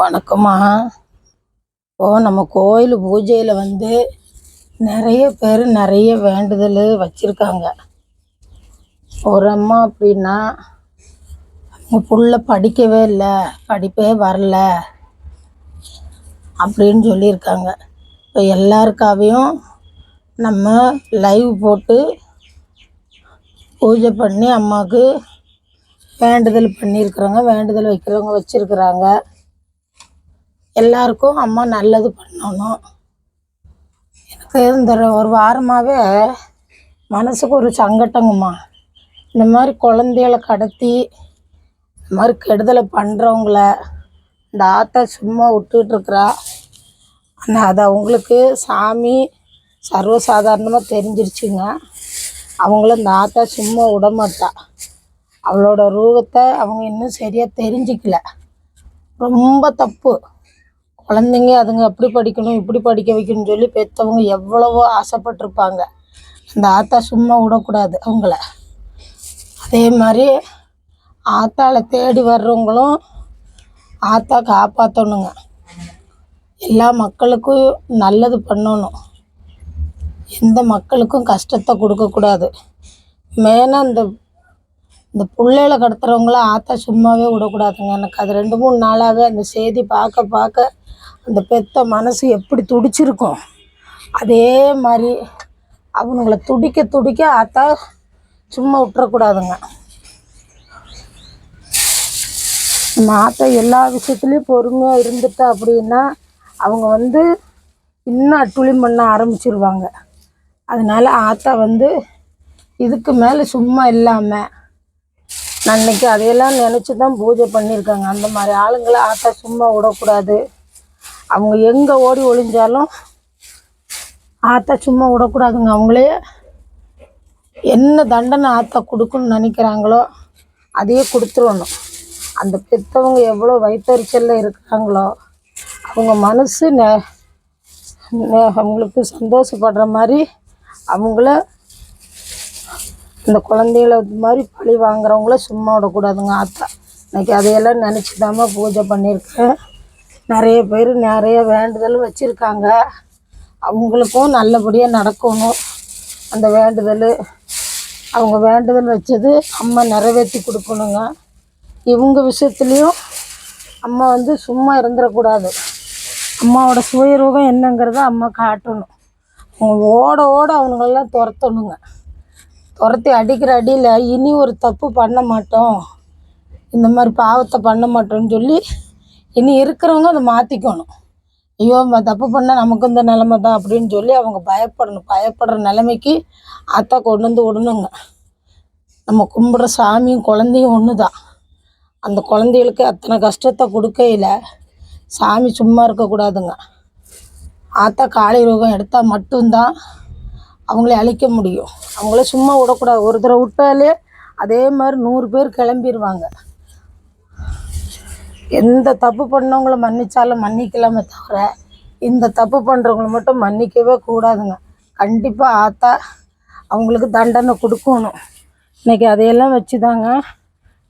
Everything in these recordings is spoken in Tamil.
வணக்கம்மா. இப்போ நம்ம கோயில் பூஜையில் வந்து நிறைய பேர் நிறைய வேண்டுதல் வச்சுருக்காங்க. ஒரு அம்மா அப்படின்னா அவங்க புள்ள படிக்கவே இல்லை படிப்பே வரல அப்படின்னு சொல்லியிருக்காங்க. இப்போ எல்லாருக்காவையும் நம்ம லைவ் போட்டு பூஜை பண்ணி அம்மாவுக்கு வேண்டுதல் பண்ணியிருக்கிறவங்க வேண்டுதல் வைக்கிறவங்க வச்சுருக்குறாங்க. எல்லாருக்கும் அம்மா நல்லது பண்ணணும். எனக்கு இந்த ஒரு வாரமாகவே மனசுக்கு ஒரு சங்கட்டங்கம்மா. இந்த மாதிரி குழந்தைகளை கடத்தி இந்த மாதிரி கெடுதலை பண்ணுறவங்கள இந்த ஆத்தா சும்மா விட்டுட்ருக்குறா ஆனால் அது அவங்களுக்கு சாமி சர்வசாதாரணமாக தெரிஞ்சிருச்சுங்க. அவங்கள இந்த ஆத்தா சும்மா விடமாட்டா. அவளோட ரூபத்தை அவங்க இன்னும் சரியாக தெரிஞ்சிக்கல. ரொம்ப தப்பு. குழந்தைங்க அதுங்க அப்படி படிக்கணும் இப்படி படிக்க வைக்கணும்னு சொல்லி பெற்றவங்க எவ்வளவோ ஆசைப்பட்டிருப்பாங்க. அந்த ஆத்தா சும்மா விடக்கூடாது அவங்கள. அதே மாதிரி ஆத்தாளை தேடி வர்றவங்களும் ஆத்தா காப்பாற்றணுங்க எல்லா மக்களுக்கும் நல்லது பண்ணணும். எந்த மக்களுக்கும் கஷ்டத்தை கொடுக்கக்கூடாது. மெயினாக இந்த இந்த பிள்ளைகள கடத்துறவங்கள ஆத்தா சும்மாவே விடக்கூடாதுங்க. எனக்கு அது ரெண்டு மூணு நாளாகவே அந்த செய்தி பார்க்க பார்க்க அந்த பெத்த மனசு எப்படி துடிச்சிருக்கும் அதே மாதிரி அவனுங்கள துடிக்க துடிக்க ஆத்தா சும்மா விட்டுறக்கூடாதுங்க. நம்ம ஆத்தா எல்லா விஷயத்துலேயும் பொறுமையாக இருந்துட்டா அப்படின்னா அவங்க வந்து இன்னும் அட்டுழியம் பண்ண ஆரம்பிச்சிருவாங்க. அதனால ஆத்தா வந்து இதுக்கு மேலே சும்மா இல்லாமல் நான் அதையெல்லாம் நினச்சி தான் பூஜை பண்ணியிருக்காங்க. அந்த மாதிரி ஆளுங்களை ஆட்டா சும்மா விடக்கூடாது. அவங்க எங்கே ஓடி ஒளிஞ்சாலும் ஆத்தா சும்மா விடக்கூடாதுங்க. அவங்களே என்ன தண்டனை ஆத்தா கொடுக்குன்னு நினைக்கிறாங்களோ அதையே கொடுத்துடணும். அந்த பெற்றவங்க எவ்வளோ வயிற்றுச்சலில் இருக்கிறாங்களோ அவங்க மனசு நெ- அவங்களுக்கு சந்தோஷப்படுற மாதிரி அவங்கள இந்த குழந்தைகள இது மாதிரி பழி வாங்குறவங்கள சும்மா விடக்கூடாதுங்க. ஆத்தா இன்னைக்கு அதையெல்லாம் நினச்சி பூஜை பண்ணியிருக்கேன். நிறைய பேர் நிறைய வேண்டுதல் வச்சுருக்காங்க. அவங்களுக்கும் நல்லபடியாக நடக்கணும். அந்த வேண்டுதல் அவங்க வேண்டுதல் வச்சது அம்மா நிறைவேற்றி கொடுக்கணுங்க. இவங்க விஷயத்துலேயும் அம்மா வந்து சும்மா இருந்துடக்கூடாது அம்மாவோட சுயரூபம் என்னங்கிறத அம்மா காட்டணும். அவங்க ஓட ஓட அவனுங்களெல்லாம் துரத்தணுங்க. துரத்தி அடிக்கிற அடியில் இனி ஒரு தப்பு பண்ண மாட்டோம். இந்த மாதிரி பாவத்தை பண்ண மாட்டோம்னு சொல்லி இனி இருக்கிறவங்க அதை மாற்றிக்கணும் ஐயோ நம்ம தப்பு பண்ணால் நமக்கு இந்த நிலமை தான் அப்படின்னு சொல்லி அவங்க பயப்படணும். பயப்படுற நிலைமைக்கு ஆத்தா கொண்டு வந்து விடணுங்க. நம்ம கும்பிட்ற சாமியும் குழந்தையும் ஒன்று தான் அந்த குழந்தைகளுக்கு அத்தனை கஷ்டத்தை கொடுக்கையில் சாமி சும்மா இருக்கக்கூடாதுங்க. ஆத்தா காளை ரோகம் எடுத்தால் மட்டும்தான் அவங்கள அழிக்க முடியும். அவங்கள சும்மா விடக்கூடாது. ஒரு தடவை விட்டாலே அதே மாதிரி நூறு பேர் கிளம்பிடுவாங்க எந்த தப்பு பண்ணவங்கள மன்னித்தாலும் மன்னிக்கலாமே தவிர இந்த தப்பு பண்ணுறவங்கள மட்டும் மன்னிக்கவே கூடாதுங்க. கண்டிப்பாக ஆத்தா அவங்களுக்கு தண்டனை கொடுக்கணும். இன்னைக்கு அதையெல்லாம் வச்சு தாங்க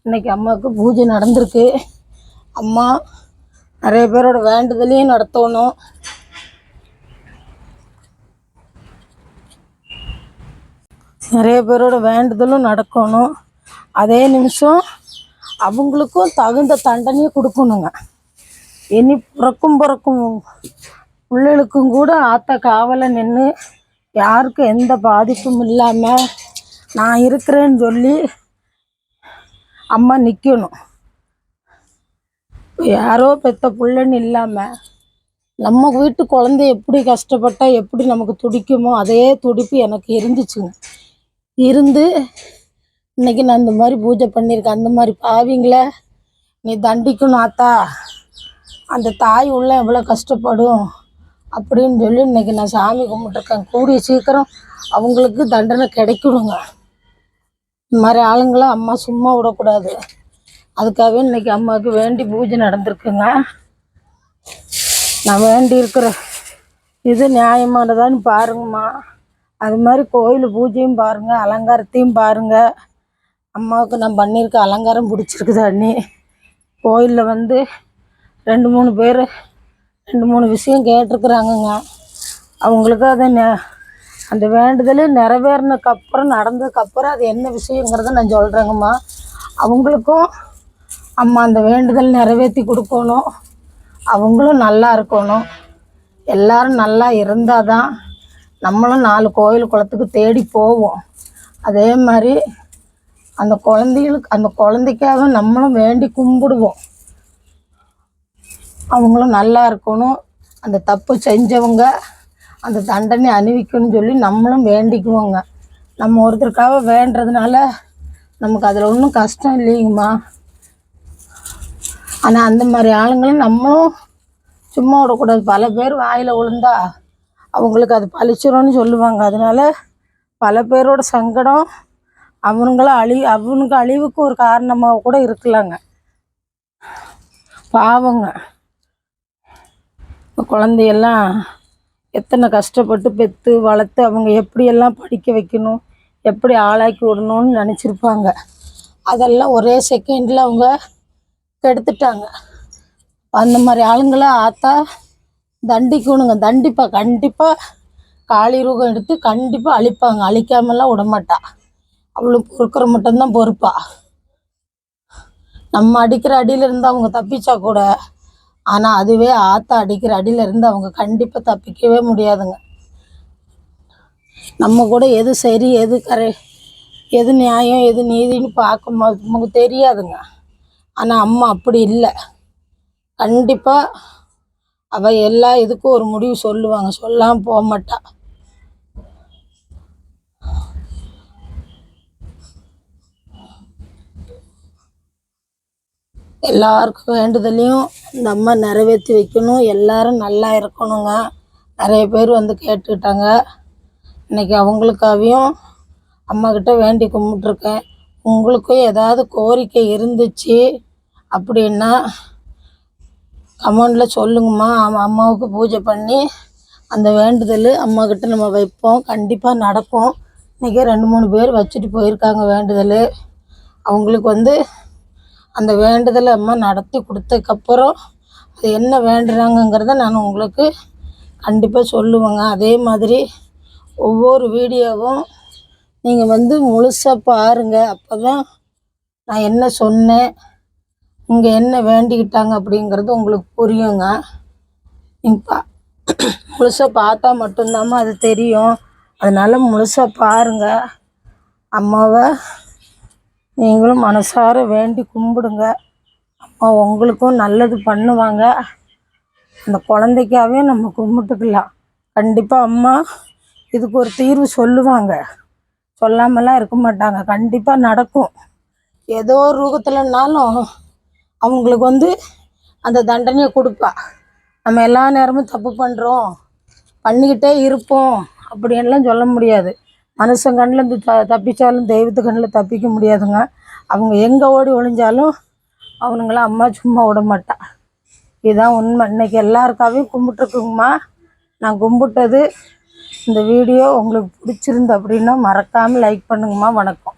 இன்னைக்கு அம்மாவுக்கு பூஜை நடந்திருக்கு. அம்மா நிறைய பேரோட வேண்டுதலையும் நடத்தணும். நிறைய பேரோட வேண்டுதலும் நடக்கணும். அதே நிமிஷம் அவங்களுக்கும் தகுந்த தண்டனையும் கொடுக்கணுங்க. இனி பிறக்கும் பிறக்கும் பிள்ளைகளுக்கும் கூட ஆத்த காவலை நின்று யாருக்கும் எந்த பாதிப்பும் இல்லாமல் நான் இருக்கிறேன்னு சொல்லி அம்மா நிற்கணும் யாரோ பெத்த பிள்ளைன்னு இல்லாமல் நம்ம வீட்டு குழந்தை எப்படி கஷ்டப்பட்டால் எப்படி நமக்கு துடிக்குமோ அதே துடிப்பு எனக்கு இருந்துச்சுங்க. இருந்து இன்னைக்கு நான் இந்த மாதிரி பூஜை பண்ணியிருக்கேன் அந்த மாதிரி பாவிங்கள. நீ தண்டிக்கணும் ஆத்தா. அந்த தாய் உள்ள எவ்வளோ கஷ்டப்படும் அப்படின்னு சொல்லி இன்னைக்கு நான் சாமி கும்பிட்டுருக்கேன். கூடிய சீக்கிரம் அவங்களுக்கு தண்டனை கிடைக்கணுங்க. இந்த மாதிரி ஆளுங்களை அம்மா சும்மா விடக்கூடாது. அதுக்காகவே இன்னைக்கு அம்மாவுக்கு வேண்டி பூஜை நடந்திருக்குங்க. நான் வேண்டி இருக்கிற இது நியாயமானதான்னு பாருங்கம்மா. அது மாதிரி கோயில் பூஜையும் பாருங்கள் அலங்காரத்தையும் பாருங்கள் அம்மாவுக்கு நான் பண்ணியிருக்க அலங்காரம் பிடிச்சிருக்குது அண்ணி. கோயிலில் வந்து ரெண்டு மூணு பேர் ரெண்டு மூணு விஷயம் கேட்டிருக்குறாங்கங்க. அவங்களுக்கு அதை நெ- அந்த வேண்டுதல் நிறைவேறினக்கப்புறம் நடந்ததுக்கப்புறம் அது என்ன விஷயங்கிறத நான் சொல்கிறேங்கம்மா அவங்களுக்கும் அம்மா அந்த வேண்டுதல் நிறைவேற்றி கொடுக்கணும். அவங்களும் நல்லா இருக்கணும். எல்லாரும் நல்லா இருந்தால் தான் நம்மளும் நாலு கோயில் குளத்துக்கு தேடி போவோம். அதே மாதிரி அந்த குழந்தைகளுக்கு அந்த குழந்தைக்காக நம்மளும் வேண்டி கும்பிடுவோம். அவங்களும் நல்லா இருக்கணும். அந்த தப்பு செஞ்சவங்க அந்த தண்டனை அணிவிக்கணும்னு சொல்லி நம்மளும் வேண்டிக்குவோங்க. நம்ம ஒருத்தருக்காக வேண்டதுனால நமக்கு அதில் ஒன்றும் கஷ்டம் இல்லைங்கம்மா. ஆனால் அந்த மாதிரி ஆளுங்களும் நம்மளும் சும்மா விடக்கூடாது. பல பேர் வாயில் விழுந்தா அவங்களுக்கு அது பழிச்சிடும்னு சொல்லுவாங்க. அதனால பல பேரோட சங்கடம் அவனுங்கள அழி அவனுக்கு அழிவுக்கு ஒரு காரணமாக கூட இருக்கலாங்க. பாவங்க. குழந்தையெல்லாம் எத்தனை கஷ்டப்பட்டு பெற்று வளர்த்து அவங்க எப்படியெல்லாம் படிக்க வைக்கணும் எப்படி ஆளாக்கி விடணும்னு நினச்சிருப்பாங்க. அதெல்லாம் ஒரே செகண்டில் அவங்க கெடுத்துட்டாங்க. அந்த மாதிரி ஆளுங்களை ஆத்தா தண்டிக்கணுங்க. தண்டிப்பா கண்டிப்பாக காளிரூகம் எடுத்து கண்டிப்பாக அழிப்பாங்க. அழிக்காமலாம் விடமாட்டா. அவளுக்கு பொறுக்கிற மட்டும்தான் பொறுப்பா. நம்ம அடிக்கிற அடியில இருந்து அவங்க தப்பிச்சா கூட ஆனால் அதுவே ஆத்தா அடிக்கிற அடியில இருந்து அவங்க கண்டிப்பாக தப்பிக்கவே முடியாதுங்க. நம்ம கூட எது சரி எது கரை எது நியாயம் எது நீதின்னு பார்க்கும்போது நமக்கு தெரியாதுங்க. ஆனால் அம்மா அப்படி இல்லை. கண்டிப்பாக அவள் எல்லா இதுக்கும் ஒரு முடிவு சொல்லுவாங்க. சொல்லாமல் போக மாட்டா. எல்லாருக்கும் வேண்டுதலையும் இந்த அம்மா நிறைவேற்றி வைக்கணும். எல்லாரும் நல்லா இருக்கணுங்க. நிறைய பேர் வந்து கேட்டுக்கிட்டாங்க இன்றைக்கி அவங்களுக்காகவும் அம்மாக்கிட்ட வேண்டி கும்பிட்ருக்கேன் உங்களுக்கும் ஏதாவது கோரிக்கை இருந்துச்சு அப்படின்னா கமெண்டில் சொல்லுங்கம்மா. அம்மா அம்மாவுக்கு பூஜை பண்ணி அந்த வேண்டுதல் அம்மாக்கிட்ட நம்ம வைப்போம். கண்டிப்பாக நடக்கும். இன்றைக்கி ரெண்டு மூணு பேர் வச்சுட்டு போயிருக்காங்க வேண்டுதல். அவங்களுக்கு வந்து அந்த வேண்டுதலை அம்மா நடத்தி கொடுத்ததுக்கப்புறம் அது என்ன வேண்டுறாங்கங்கிறத நான் உங்களுக்கு கண்டிப்பாக சொல்லுவேங்க. அதே மாதிரி ஒவ்வொரு வீடியோவும் நீங்கள் வந்து முழுசாக பாருங்கள் அப்போ தான் நான் என்ன சொன்னேன். இங்கே என்ன வேண்டிக்கிட்டாங்க அப்படிங்கிறது உங்களுக்கு புரியுங்க. இப்போ முழுசாக பார்த்தா மட்டும்தாம்மா அது தெரியும். அதனால் முழுசாக பாருங்கள் அம்மாவை நீங்களும் மனசார வேண்டி கும்பிடுங்க. அம்மா உங்களுக்கும் நல்லது பண்ணுவாங்க. அந்த குழந்தைக்காகவே நம்ம கும்பிட்டுக்கலாம். கண்டிப்பாக அம்மா இதுக்கு ஒரு தீர்வு சொல்லுவாங்க. சொல்லாமலாம் இருக்க மாட்டாங்க. கண்டிப்பாக நடக்கும். ஏதோ ஒரு ரூபத்துலனாலும் அவங்களுக்கு வந்து அந்த தண்டனையை கொடுப்பா. நம்ம எல்லா நேரமும் தப்பு பண்ணுறோம் பண்ணிக்கிட்டே இருப்போம் அப்படின்லாம் சொல்ல முடியாது. மனுஷன் கண்ணில் இருந்து த தப்பிச்சாலும் தெய்வத்து கண்ணில் தப்பிக்க முடியாதுங்க. அவங்க எங்கே ஓடி ஒழிஞ்சாலும் அவனுங்கள அம்மா சும்மா விட மாட்டா. இதுதான் உண்மை. இன்னைக்கு எல்லாருக்காவையும் கும்பிட்டுருக்குங்கம்மா. நான் கும்பிட்டது இந்த வீடியோ உங்களுக்கு பிடிச்சிருந்து அப்படின்னா மறக்காமல் லைக் பண்ணுங்கம்மா. வணக்கம்.